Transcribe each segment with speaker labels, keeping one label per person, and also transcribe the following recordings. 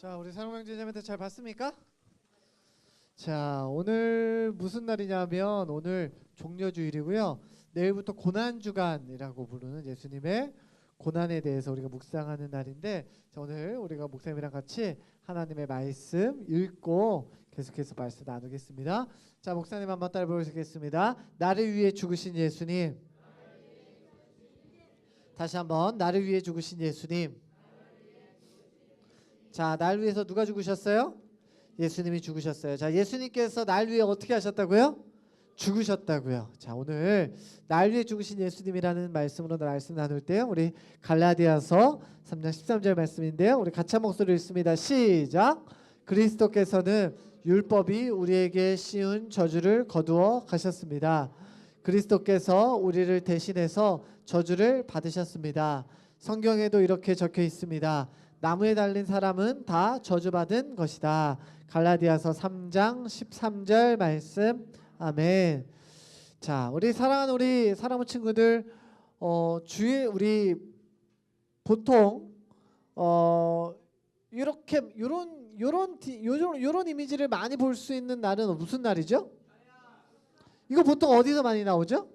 Speaker 1: 자, 우리 사랑방 제자매들 잘 봤습니까? 자, 오늘 무슨 날이냐면 오늘 종려주일이고요. 내일부터 고난 주간이라고 부르는 예수님의 고난에 대해서 우리가 묵상하는 날인데 자, 오늘 우리가 목사님이랑 같이 하나님의 말씀 읽고 계속해서 말씀 나누겠습니다. 자, 목사님 한번 따라 부르시겠습니다. 나를 위해 죽으신 예수님. 다시 한번 나를 위해 죽으신 예수님. 자, 날 위해서 누가 죽으셨어요? 예수님이 죽으셨어요. 자, 예수님께서 날 위해 어떻게 하셨다고요? 죽으셨다고요. 자, 오늘 날 위해 죽으신 예수님이라는 말씀으로 말씀 나눌 때요. 우리 갈라디아서 3장 13절 말씀인데요. 우리 같이 한 목소리 읽습니다. 시작. 그리스도께서는 율법이 우리에게 씌운 저주를 거두어 가셨습니다. 그리스도께서 우리를 대신해서 저주를 받으셨습니다. 성경에도 이렇게 적혀 있습니다. 나무에 달린 사람은 다 저주받은 것이다. 갈라디아서 3장 13절 말씀. 아멘. 자, 우리 사랑하는 우리 사랑하는 친구들 어, 주의 우리 보통 어 이렇게 요런 요런 디- 요런 요런 이미지를 많이 볼 수 있는 날은 무슨 날이죠? 이거 보통 어디서 많이 나오죠?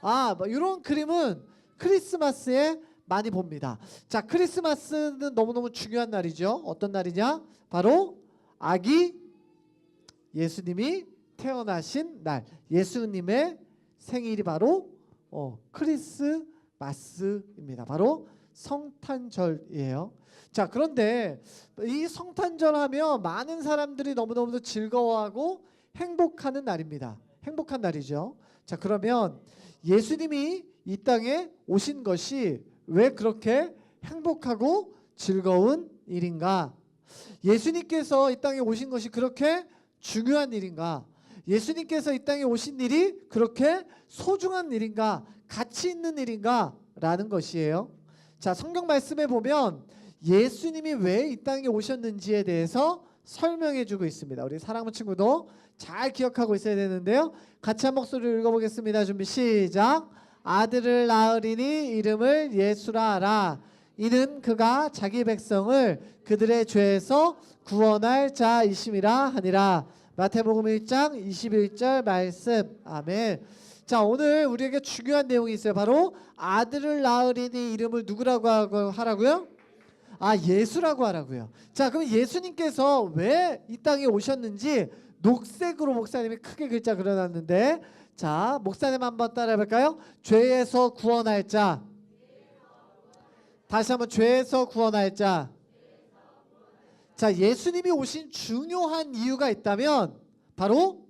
Speaker 1: 아, 뭐 이런 그림은 크리스마스에 많이 봅니다. 자, 크리스마스는 너무너무 중요한 날이죠. 어떤 날이냐? 바로 아기 예수님이 태어나신 날. 예수님의 생일이 바로 어, 크리스마스입니다. 바로 성탄절이에요. 자, 그런데 이 성탄절 하면 많은 사람들이 너무너무 즐거워하고 행복하는 날입니다. 행복한 날이죠. 자, 그러면 예수님이 이 땅에 오신 것이 왜 그렇게 행복하고 즐거운 일인가? 예수님께서 이 땅에 오신 것이 그렇게 중요한 일인가? 예수님께서 이 땅에 오신 일이 그렇게 소중한 일인가? 가치 있는 일인가? 라는 것이에요. 자, 성경 말씀에 보면 예수님이 왜 이 땅에 오셨는지에 대해서 설명해 주고 있습니다. 우리 사랑하는 친구도 잘 기억하고 있어야 되는데요. 같이 한 목소리를 읽어보겠습니다. 준비 시작. 아들을 낳으리니 이름을 예수라 하라. 이는 그가 자기 백성을 그들의 죄에서 구원할 자이심이라 하니라. 마태복음 1장 21절 말씀. 아멘. 자, 오늘 우리에게 중요한 내용이 있어요. 바로 아들을 낳으리니 이름을 누구라고 하라고요? 아, 예수라고 하라고요. 자, 그럼 예수님께서 왜 이 땅에 오셨는지 녹색으로 목사님이 크게 글자 그려놨는데 자, 목사님 한번 따라해 볼까요? 죄에서 구원할 자. 다시 한번 죄에서 구원할 자. 자, 예수님이 오신 중요한 이유가 있다면 바로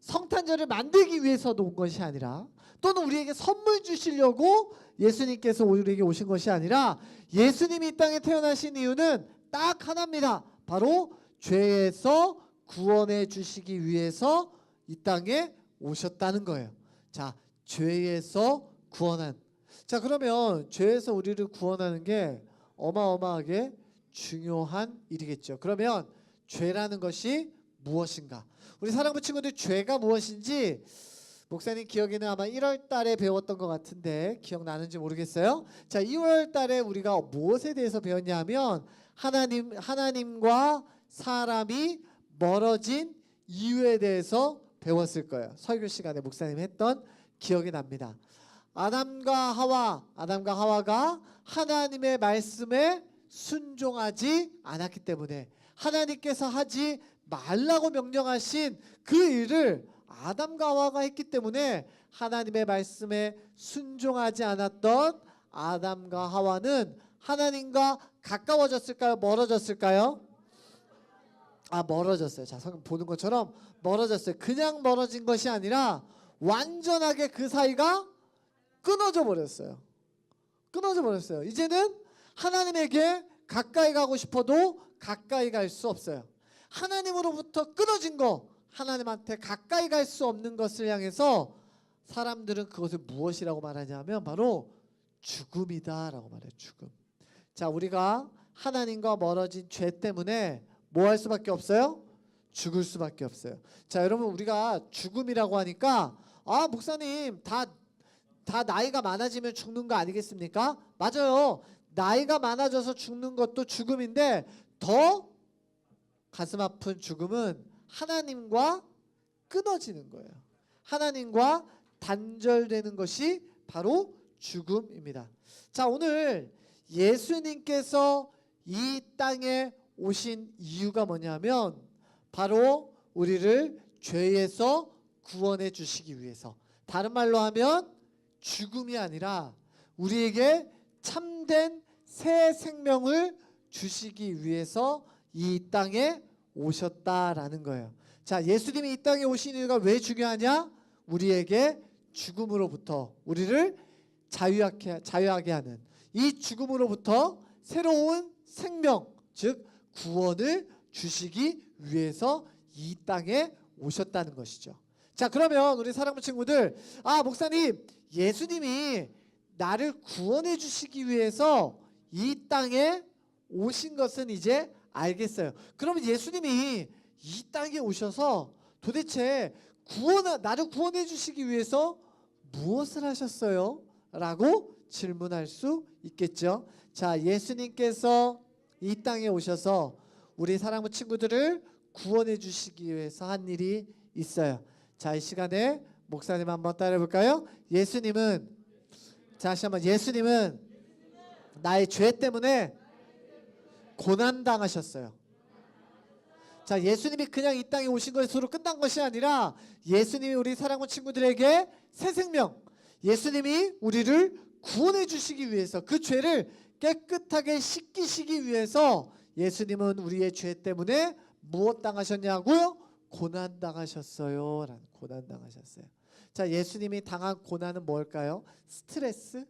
Speaker 1: 성탄절을 만들기 위해서도 온 것이 아니라 또는 우리에게 선물 주시려고 예수님께서 우리에게 오신 것이 아니라 예수님이 이 땅에 태어나신 이유는 딱 하나입니다. 바로 죄에서 구원해 주시기 위해서 이 땅에 오셨다는 거예요. 자, 죄에서 구원한. 자, 그러면 죄에서 우리를 구원하는 게 어마어마하게 중요한 일이겠죠. 그러면 죄라는 것이 무엇인가? 우리 사랑부 친구들 죄가 무엇인지 목사님 기억에는 아마 1월 달에 배웠던 것 같은데 기억나는지 모르겠어요. 자, 2월 달에 우리가 무엇에 대해서 배웠냐 하면 하나님 하나님과 사람이 멀어진 이유에 대해서 배웠을 거예요. 설교 시간에 목사님 했던 기억이 납니다. 아담과 하와, 아담과 하와가 하나님의 말씀에 순종하지 않았기 때문에 하나님께서 하지 말라고 명령하신 그 일을 아담과 하와가 했기 때문에 하나님의 말씀에 순종하지 않았던 아담과 하와는 하나님과 가까워졌을까요? 멀어졌을까요? 아 멀어졌어요. 자, 성경 보는 것처럼 멀어졌어요. 그냥 멀어진 것이 아니라 완전하게 그 사이가 끊어져 버렸어요. 끊어져 버렸어요. 이제는 하나님에게 가까이 가고 싶어도 가까이 갈 수 없어요. 하나님으로부터 끊어진 거, 하나님한테 가까이 갈 수 없는 것을 향해서 사람들은 그것을 무엇이라고 말하냐면 바로 죽음이다라고 말해요. 죽음. 자, 우리가 하나님과 멀어진 죄 때문에 뭐 할 수밖에 없어요? 죽을 수밖에 없어요. 자, 여러분 우리가 죽음이라고 하니까 아, 목사님 다 다 나이가 많아지면 죽는 거 아니겠습니까? 맞아요. 나이가 많아져서 죽는 것도 죽음인데 더 가슴 아픈 죽음은 하나님과 끊어지는 거예요. 하나님과 단절되는 것이 바로 죽음입니다. 자, 오늘 예수님께서 이 땅에 오신 이유가 뭐냐면 바로 우리를 죄에서 구원해 주시기 위해서 다른 말로 하면 죽음이 아니라 우리에게 참된 새 생명을 주시기 위해서 이 땅에 오셨다라는 거예요. 자, 예수님이 이 땅에 오신 이유가 왜 중요하냐? 우리에게 죽음으로부터 우리를 자유하게, 자유하게 하는 이 죽음으로부터 새로운 생명, 즉 구원을 주시기 위해서 이 땅에 오셨다는 것이죠. 자, 그러면 우리 사랑하는 친구들, 아 목사님, 예수님이 나를 구원해 주시기 위해서 이 땅에 오신 것은 이제 알겠어요. 그러면 예수님이 이 땅에 오셔서 도대체 구원 나를 구원해 주시기 위해서 무엇을 하셨어요? 라고 질문할 수 있겠죠. 자, 예수님께서 이 땅에 오셔서 우리 사랑하는 친구들을 구원해 주시기 위해서 한 일이 있어요. 자, 이 시간에 목사님 한번 따라해 볼까요? 예수님은 자, 다시 한번 예수님은 나의 죄 때문에 고난 당하셨어요. 자, 예수님이 그냥 이 땅에 오신 것으로 끝난 것이 아니라 예수님이 우리 사랑하는 친구들에게 새 생명, 예수님이 우리를 구원해 주시기 위해서 그 죄를 깨끗하게 씻기시기 위해서 예수님은 우리의 죄 때문에 무엇 당하셨냐고요? 고난 당하셨어요. 고난 당하셨어요. 자, 예수님이 당한 고난은 뭘까요? 스트레스?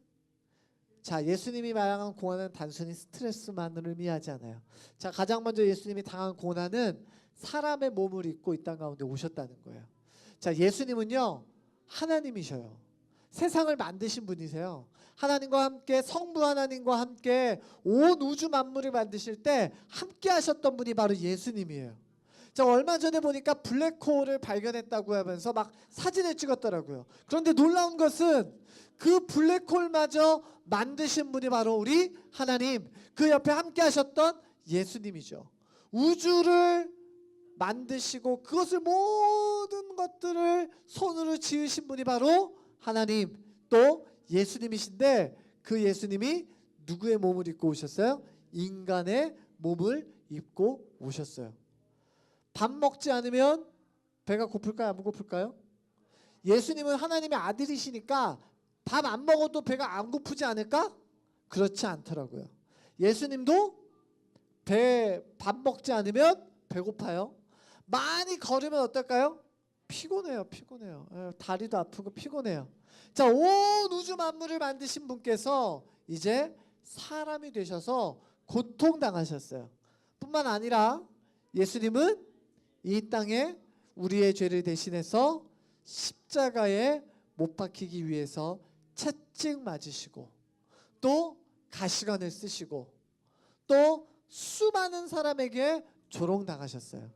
Speaker 1: 자, 예수님이 말한 고난은 단순히 스트레스만을 의미하지 않아요. 자, 가장 먼저 예수님이 당한 고난은 사람의 몸을 입고 이 땅 가운데 오셨다는 거예요. 자, 예수님은요, 하나님이셔요. 세상을 만드신 분이세요. 하나님과 함께 성부 하나님과 함께 온 우주 만물을 만드실 때 함께 하셨던 분이 바로 예수님이에요. 자, 얼마 전에 보니까 블랙홀을 발견했다고 하면서 막 사진을 찍었더라고요. 그런데 놀라운 것은 그 블랙홀마저 만드신 분이 바로 우리 하나님, 그 옆에 함께 하셨던 예수님이죠. 우주를 만드시고 그것을 모든 것들을 손으로 지으신 분이 바로 하나님 또 예수님이신데 그 예수님이 누구의 몸을 입고 오셨어요? 인간의 몸을 입고 오셨어요. 밥 먹지 않으면 배가 고플까요? 안 고플까요? 예수님은 하나님의 아들이시니까 밥 안 먹어도 배가 안 고프지 않을까? 그렇지 않더라고요. 예수님도 배 밥 먹지 않으면 배고파요. 많이 걸으면 어떨까요? 피곤해요, 피곤해요. 예, 다리도 아프고 피곤해요. 자, 온 우주 만물을 만드신 분께서 이제 사람이 되셔서 고통 당하셨어요. 뿐만 아니라 예수님은 이 땅에 우리의 죄를 대신해서 십자가에 못 박히기 위해서 채찍 맞으시고 또 가시관을 쓰시고 또 수많은 사람에게 조롱당하셨어요.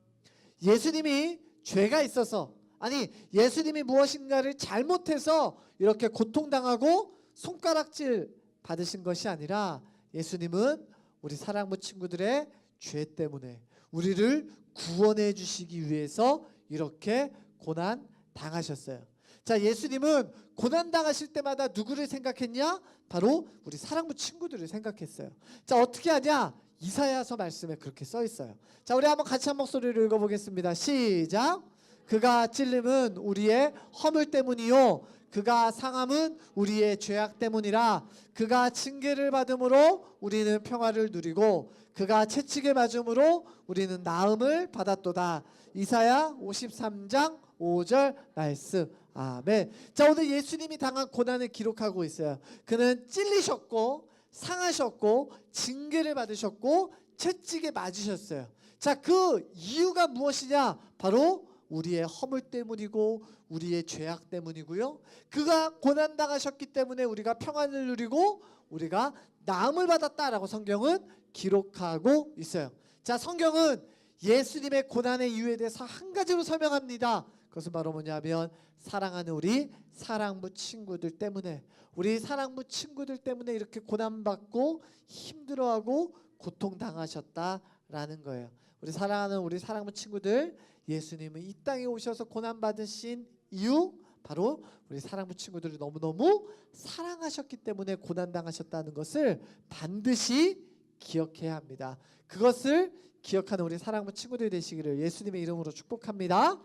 Speaker 1: 예수님이 죄가 있어서 아니 예수님이 무엇인가를 잘못해서 이렇게 고통당하고 손가락질 받으신 것이 아니라 예수님은 우리 사랑부 친구들의 죄 때문에 우리를 구원해 주시기 위해서 이렇게 고난 당하셨어요. 자, 예수님은 고난 당하실 때마다 누구를 생각했냐? 바로 우리 사랑부 친구들을 생각했어요. 자, 어떻게 하냐? 이사야서 말씀에 그렇게 써 있어요. 자, 우리 한번 같이 한 목소리를 읽어 보겠습니다. 시작. 그가 찔림은 우리의 허물 때문이요 그가 상함은 우리의 죄악 때문이라 그가 징계를 받음으로 우리는 평화를 누리고 그가 채찍에 맞음으로 우리는 나음을 받았도다. 이사야 53장 5절 말씀. 아멘. 자, 오늘 예수님이 당한 고난을 기록하고 있어요. 그는 찔리셨고 상하셨고 징계를 받으셨고 채찍에 맞으셨어요. 자, 그 이유가 무엇이냐? 바로 우리의 허물 때문이고 우리의 죄악 때문이고요. 그가 고난 당하셨기 때문에 우리가 평안을 누리고 우리가 나음을 받았다라고 성경은 기록하고 있어요. 자, 성경은 예수님의 고난의 이유에 대해서 한 가지로 설명합니다. 그것은 바로 뭐냐면 사랑하는 우리 사랑부 친구들 때문에 우리 사랑부 친구들 때문에 이렇게 고난받고 힘들어하고 고통 당하셨다라는 거예요. 우리 사랑하는 우리 사랑부 친구들 예수님은 이 땅에 오셔서 고난 받으신 이유 바로 우리 사랑부 친구들을 너무너무 사랑하셨기 때문에 고난 당하셨다는 것을 반드시 기억해야 합니다. 그것을 기억하는 우리 사랑부 친구들 되시기를 예수님의 이름으로 축복합니다.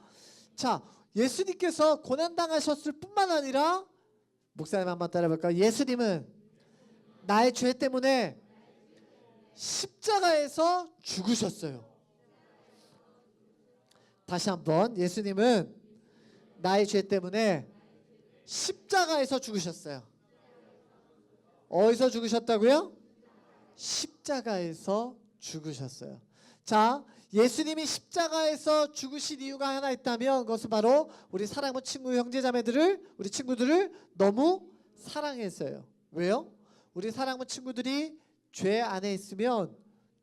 Speaker 1: 자, 예수님께서 고난 당하셨을 뿐만 아니라 목사님 한번 따라 볼까요? 예수님은 나의 죄 때문에 십자가에서 죽으셨어요. 다시 한번 예수님은 나의 죄 때문에 십자가에서 죽으셨어요. 어디서 죽으셨다고요? 십자가에서 죽으셨어요. 자, 예수님이 십자가에서 죽으신 이유가 하나 있다면 그것은 바로 우리 사랑하는 친구 형제자매들을 우리 친구들을 너무 사랑했어요. 왜요? 우리 사랑하는 친구들이 죄 안에 있으면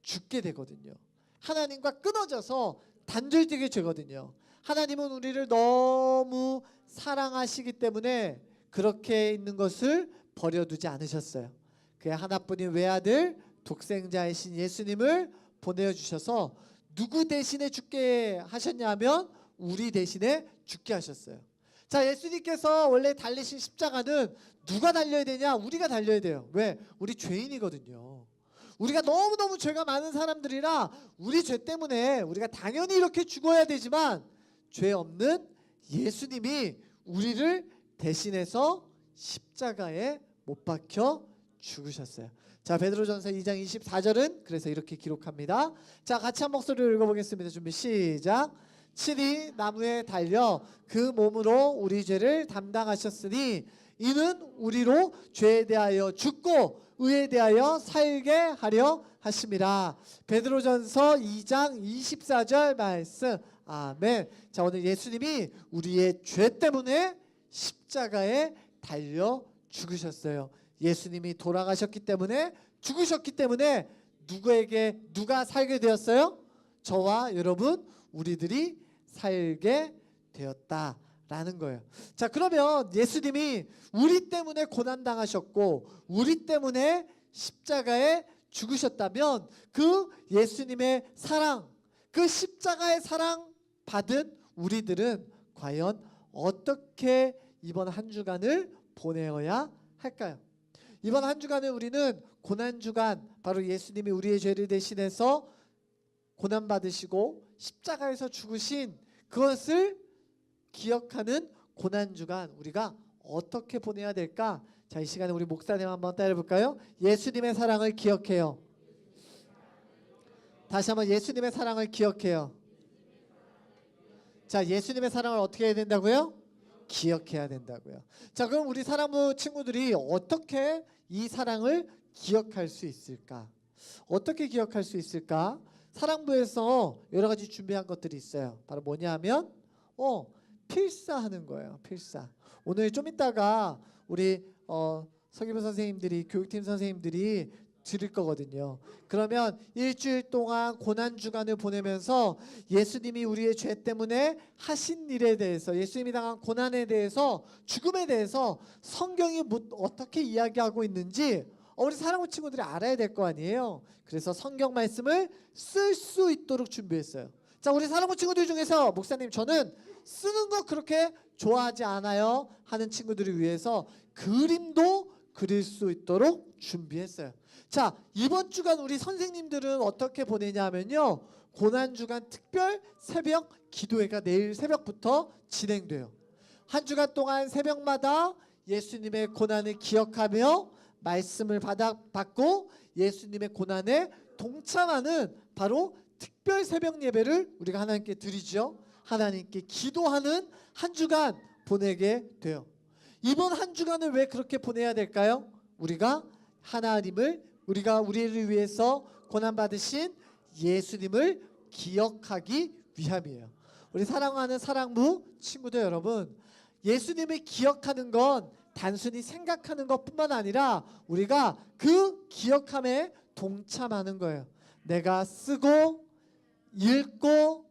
Speaker 1: 죽게 되거든요. 하나님과 끊어져서 단절되게 되거든요. 하나님은 우리를 너무 사랑하시기 때문에 그렇게 있는 것을 버려두지 않으셨어요. 그의 하나뿐인 외아들 독생자이신 예수님을 보내어 주셔서 누구 대신에 죽게 하셨냐면 우리 대신에 죽게 하셨어요. 자, 예수님께서 원래 달리신 십자가는 누가 달려야 되냐? 우리가 달려야 돼요. 왜? 우리 죄인이거든요. 우리가 너무너무 죄가 많은 사람들이라 우리 죄 때문에 우리가 당연히 이렇게 죽어야 되지만 죄 없는 예수님이 우리를 대신해서 십자가에 못 박혀 죽으셨어요. 자, 베드로전서 2장 24절은 그래서 이렇게 기록합니다. 자, 같이 한 목소리로 읽어보겠습니다. 준비 시작. 친히 나무에 달려 그 몸으로 우리 죄를 담당하셨으니 이는 우리로 죄에 대하여 죽고 의에 대하여 살게 하려 하심이라. 베드로전서 2장 24절 말씀. 아멘. 자, 오늘 예수님이 우리의 죄 때문에 십자가에 달려 죽으셨어요. 예수님이 돌아가셨기 때문에 죽으셨기 때문에 누구에게 누가 살게 되었어요? 저와 여러분 우리들이 살게 되었다 라는 거예요. 자, 그러면 예수님이 우리 때문에 고난 당하셨고 우리 때문에 십자가에 죽으셨다면 그 예수님의 사랑, 그 십자가의 사랑 받은 우리들은 과연 어떻게 이번 한 주간을 보내어야 할까요? 이번 한 주간은 우리는 고난 주간 바로 예수님이 우리의 죄를 대신해서 고난 받으시고 십자가에서 죽으신 그것을 기억하는 고난 주간 우리가 어떻게 보내야 될까? 자, 이 시간에 우리 목사님 한번 따라 볼까요? 예수님의 사랑을 기억해요. 다시 한번 예수님의 사랑을 기억해요. 자, 예수님의 사랑을 어떻게 해야 된다고요? 기억해야 된다고요. 자, 그럼 우리 사랑부 친구들이 어떻게 이 사랑을 기억할 수 있을까? 어떻게 기억할 수 있을까? 사랑부에서 여러 가지 준비한 것들이 있어요. 바로 뭐냐면 어, 필사하는 거예요. 필사. 오늘 좀 이따가 우리 어, 서기부 선생님들이 교육팀 선생님들이 드릴 거거든요. 그러면 일주일 동안 고난 주간을 보내면서 예수님이 우리의 죄 때문에 하신 일에 대해서 예수님이 당한 고난에 대해서 죽음에 대해서 성경이 뭐, 어떻게 이야기하고 있는지 어, 우리 사랑하는 친구들이 알아야 될 거 아니에요. 그래서 성경 말씀을 쓸 수 있도록 준비했어요. 자, 우리 사랑하는 친구들 중에서 목사님 저는 쓰는 거 그렇게 좋아하지 않아요 하는 친구들을 위해서 그림도 그릴 수 있도록 준비했어요. 자, 이번 주간 우리 선생님들은 어떻게 보내냐면요. 고난 주간 특별 새벽 기도회가 내일 새벽부터 진행돼요. 한 주간 동안 새벽마다 예수님의 고난을 기억하며 말씀을 받아 받고 예수님의 고난에 동참하는 바로 특별 새벽 예배를 우리가 하나님께 드리죠. 하나님께 기도하는 한 주간 보내게 돼요. 이번 한 주간을 왜 그렇게 보내야 될까요? 우리가 하나님을 우리가 우리를 위해서 고난 받으신 예수님을 기억하기 위함이에요. 우리 사랑하는 사랑부 친구들 여러분, 예수님을 기억하는 건 단순히 생각하는 것뿐만 아니라 우리가 그 기억함에 동참하는 거예요. 내가 쓰고 읽고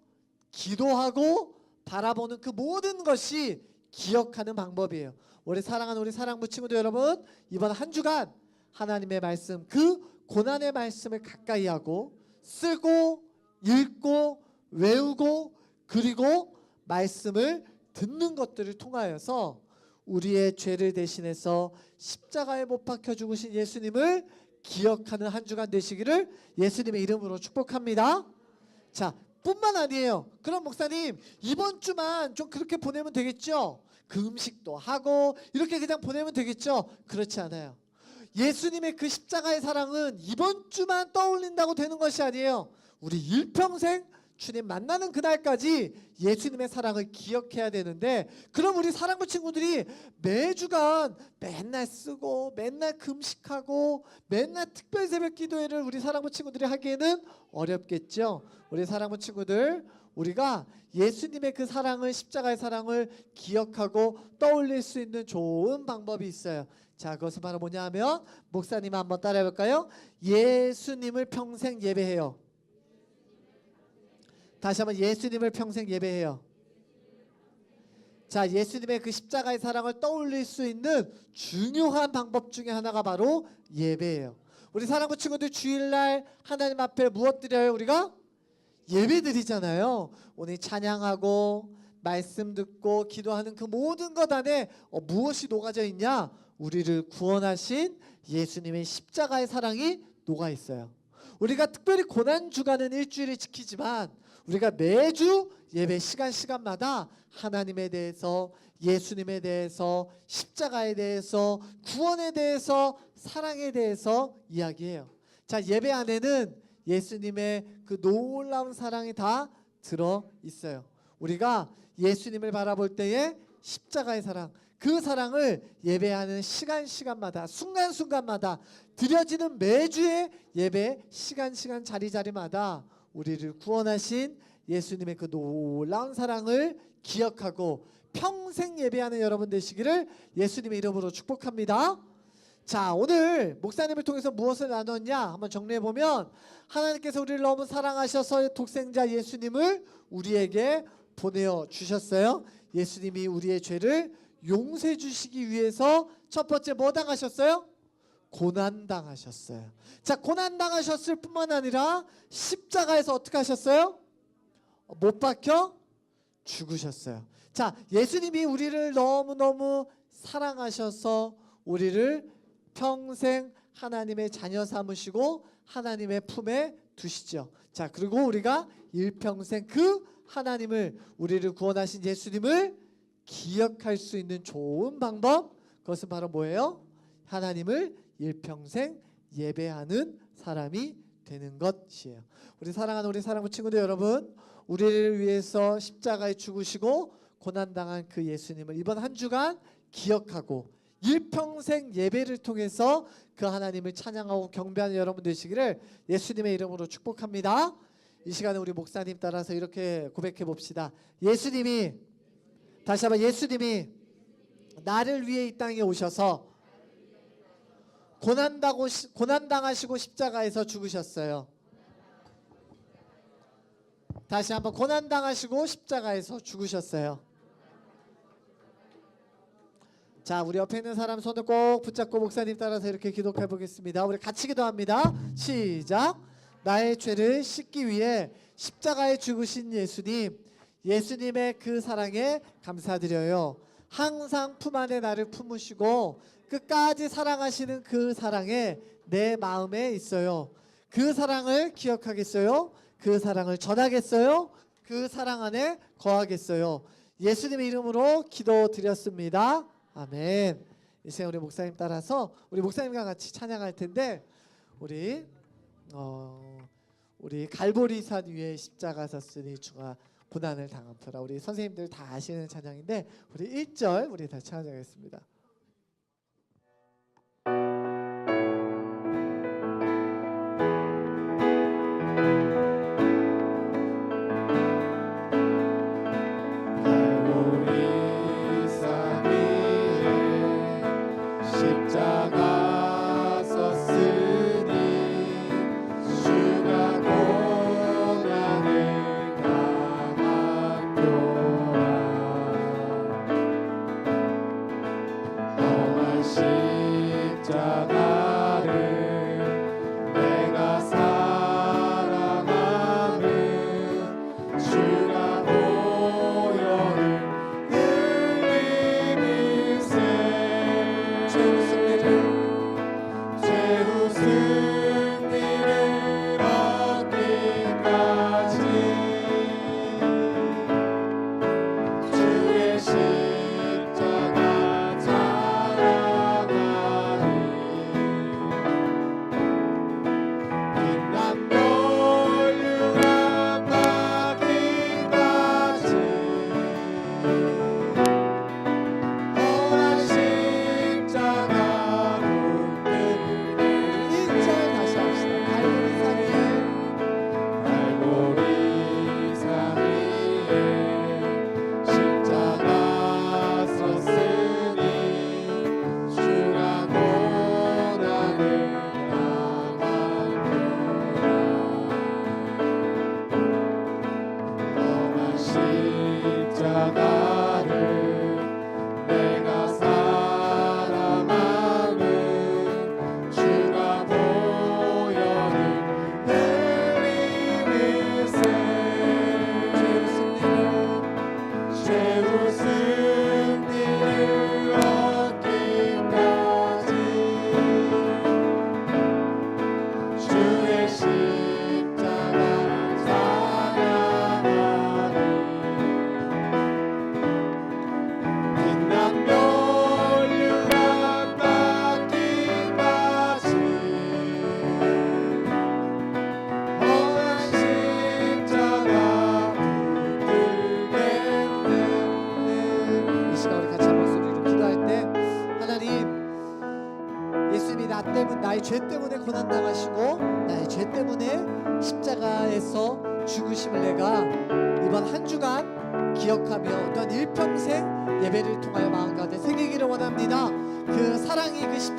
Speaker 1: 기도하고 바라보는 그 모든 것이 기억하는 방법이에요. 우리 사랑하는 우리 사랑부 친구들 여러분, 이번 한 주간 하나님의 말씀, 그 고난의 말씀을 가까이 하고 쓰고 읽고 외우고 그리고 말씀을 듣는 것들을 통하여서 우리의 죄를 대신해서 십자가에 못 박혀 죽으신 예수님을 기억하는 한 주간 되시기를 예수님의 이름으로 축복합니다. 자, 뿐만 아니에요. 그럼 목사님 이번 주만 좀 그렇게 보내면 되겠죠? 그 음식도 하고 이렇게 그냥 보내면 되겠죠? 그렇지 않아요. 예수님의 그 십자가의 사랑은 이번 주만 떠올린다고 되는 것이 아니에요. 우리 일평생 주님 만나는 그날까지 예수님의 사랑을 기억해야 되는데 그럼 우리 사랑부 친구들이 매주간 맨날 쓰고 맨날 금식하고 맨날 특별 새벽 기도회를 우리 사랑부 친구들이 하기에는 어렵겠죠. 우리 사랑부 친구들 우리가 예수님의 그 사랑을 십자가의 사랑을 기억하고 떠올릴 수 있는 좋은 방법이 있어요. 자, 그것은 바로 뭐냐 하면 목사님 한번 따라해 볼까요? 예수님을 평생 예배해요. 다시 한번 예수님을 평생 예배해요. 자, 예수님의 그 십자가의 사랑을 떠올릴 수 있는 중요한 방법 중에 하나가 바로 예배예요. 우리 사랑부 친구들 주일날 하나님 앞에 무엇 드려요? 우리가 예배 드리잖아요. 오늘 찬양하고 말씀 듣고 기도하는 그 모든 것 안에 어, 무엇이 녹아져 있냐? 우리를 구원하신 예수님의 십자가의 사랑이 녹아 있어요. 우리가 특별히 고난 주간은 일주일을 지키지만 우리가 매주 예배 시간 시간마다 하나님에 대해서 예수님에 대해서 십자가에 대해서 구원에 대해서 사랑에 대해서 이야기해요. 자 예배 안에는 예수님의 그 놀라운 사랑이 다 들어 있어요. 우리가 예수님을 바라볼 때에 십자가의 사랑 그 사랑을 예배하는 시간 시간마다 순간 순간마다 드려지는 매주의 예배 시간 시간 자리 자리마다 우리를 구원하신 예수님의 그 놀라운 사랑을 기억하고 평생 예배하는 여러분 되시기를 예수님의 이름으로 축복합니다. 자, 오늘 목사님을 통해서 무엇을 나눴냐 한번 정리해 보면 하나님께서 우리를 너무 사랑하셔서 독생자 예수님을 우리에게 보내어 주셨어요. 예수님이 우리의 죄를 용서해 주시기 위해서 첫 번째 뭐 당하셨어요? 고난 당하셨어요. 자, 고난 당하셨을 뿐만 아니라 십자가에서 어떻게 하셨어요? 못 박혀 죽으셨어요. 자, 예수님이 우리를 너무너무 사랑하셔서 우리를 평생 하나님의 자녀 삼으시고 하나님의 품에 두시죠. 자, 그리고 우리가 일평생 그 하나님을 우리를 구원하신 예수님을 기억할 수 있는 좋은 방법 그것은 바로 뭐예요? 하나님을 일평생 예배하는 사람이 되는 것이에요. 우리 사랑하는 우리 사랑부 친구들 여러분, 우리를 위해서 십자가에 죽으시고 고난 당한 그 예수님을 이번 한 주간 기억하고 일평생 예배를 통해서 그 하나님을 찬양하고 경배하는 여러분 되시기를 예수님의 이름으로 축복합니다. 이 시간에 우리 목사님 따라서 이렇게 고백해 봅시다. 예수님이 다시 한번 예수님이 나를 위해 이 땅에 오셔서 고난 당고 고난 당하시고 십자가에서 죽으셨어요. 다시 한번 고난 당하시고 십자가에서 죽으셨어요. 자, 우리 옆에 있는 사람 손을 꼭 붙잡고 목사님 따라서 이렇게 기도해 보겠습니다. 우리 같이 기도합니다. 시작. 나의 죄를 씻기 위해 십자가에 죽으신 예수님, 예수님의 그 사랑에 감사드려요. 항상 품 안에 나를 품으시고 끝까지 사랑하시는 그 사랑에 내 마음에 있어요. 그 사랑을 기억하겠어요. 그 사랑을 전하겠어요. 그 사랑 안에 거하겠어요. 예수님의 이름으로 기도드렸습니다. 아멘. 이제 우리 목사님 따라서 우리 목사님과 같이 찬양할 텐데 우리 어 우리 갈보리산 위에 십자가 섰으니 주가 고난을 당함터라 우리 선생님들 다 아시는 찬양인데 우리 1절 우리 다 찬양하겠습니다.
Speaker 2: 십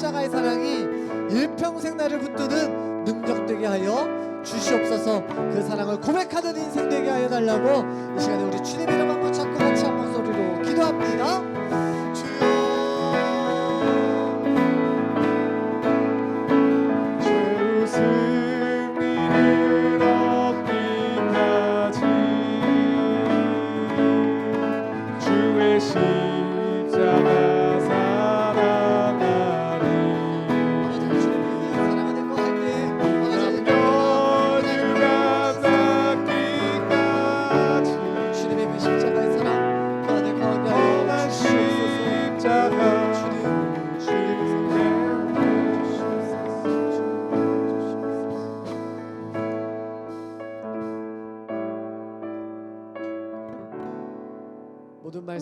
Speaker 1: 십자가의 사랑이 일평생 나를 붙드는 능력되게 하여 주시옵소서. 그 사랑을 고백하는 인생 되게 하여 달라고 이 시간에 우리 주님 이름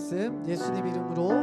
Speaker 1: 말씀 예수님 이름으로